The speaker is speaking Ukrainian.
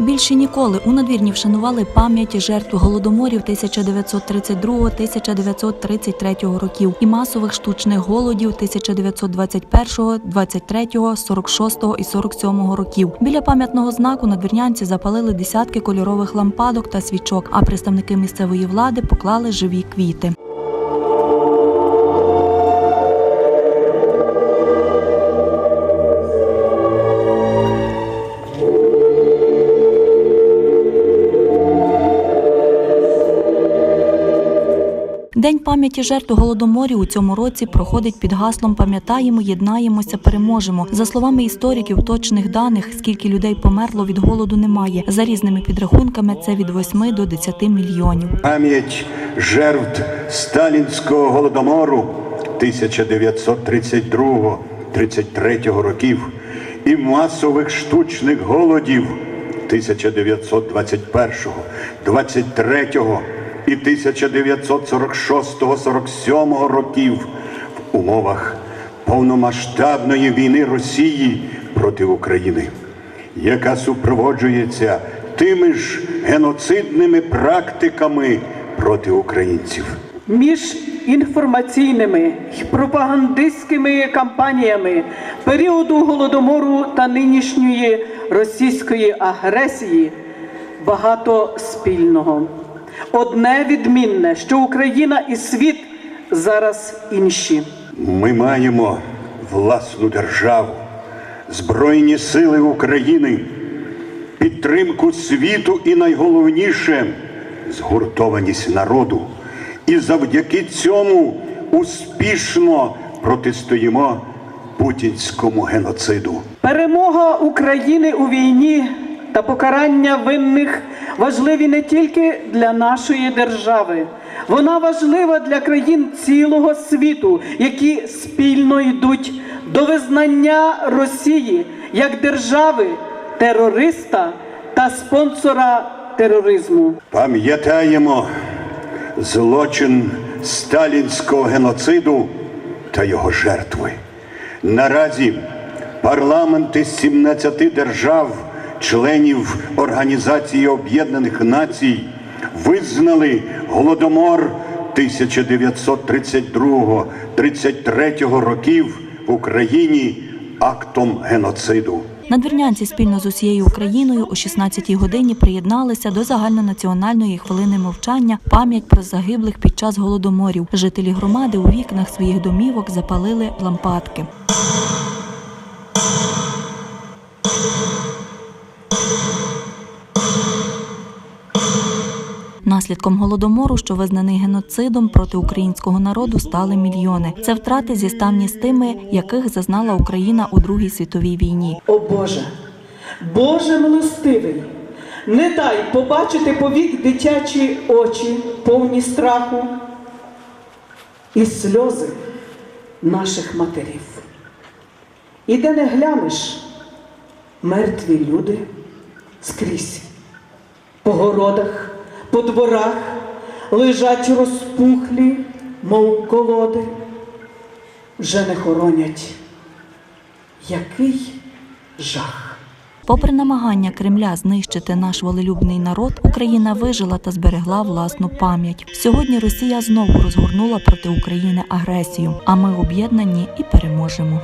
Більше ніколи у надвірні вшанували пам'ять жертв голодоморів 1932-1933 років і масових штучних голодів 1921, 23, 46 і 47 років. Біля пам'ятного знаку надвірнянці запалили десятки кольорових лампадок та свічок, а представники місцевої влади поклали живі квіти. День пам'яті жертв голодоморів у цьому році проходить під гаслом Пам'ятаємо, єднаємося, переможемо. За словами істориків, точних даних, скільки людей померло від голоду, немає. За різними підрахунками, це від 8 до 10 мільйонів. Пам'ять жертв сталінського голодомору 1932-33 років і масових штучних голодів 1921, 23 і 1946-47 років в умовах повномасштабної війни Росії проти України яка супроводжується тими ж геноцидними практиками проти українців. між інформаційними й пропагандистськими кампаніями періоду голодомору та нинішньої російської агресії багато спільного. Одне відмінне, що Україна і світ зараз інші. Ми маємо власну державу, Збройні сили України, підтримку світу і найголовніше згуртованість народу. І завдяки цьому успішно протистоїмо путінському геноциду. Перемога України у війні та покарання винних важливі не тільки для нашої держави, вона важлива для країн цілого світу, які спільно йдуть до визнання Росії як держави терориста та спонсора тероризму. Пам'ятаємо злочин сталінського геноциду та його жертви. Наразі парламенти 17 держав, членів Організації Об'єднаних Націй, визнали голодомор 1932-33 років в Україні актом геноциду. Надвірнянці спільно з усією Україною о 16-й годині приєдналися до загальнонаціональної хвилини мовчання пам'ять про загиблих під час голодоморів. Жителі громади у вікнах своїх домівок запалили лампадки. Наслідком голодомору, що визнаний геноцидом проти українського народу, стали мільйони. Це втрати зіставні з тими, яких зазнала Україна у Другій світовій війні. О Боже, Боже милостивий, не дай побачити повік дитячі очі, повні страху і сльози наших матерів. І де не глянеш, мертві люди скрізь, по городах, по дворах лежать розпухлі, мов колоди, вже не хоронять. Який жах! Попри намагання Кремля знищити наш волелюбний народ, Україна вижила та зберегла власну пам'ять. Сьогодні Росія знову розгорнула проти України агресію. А ми об'єднані і переможемо.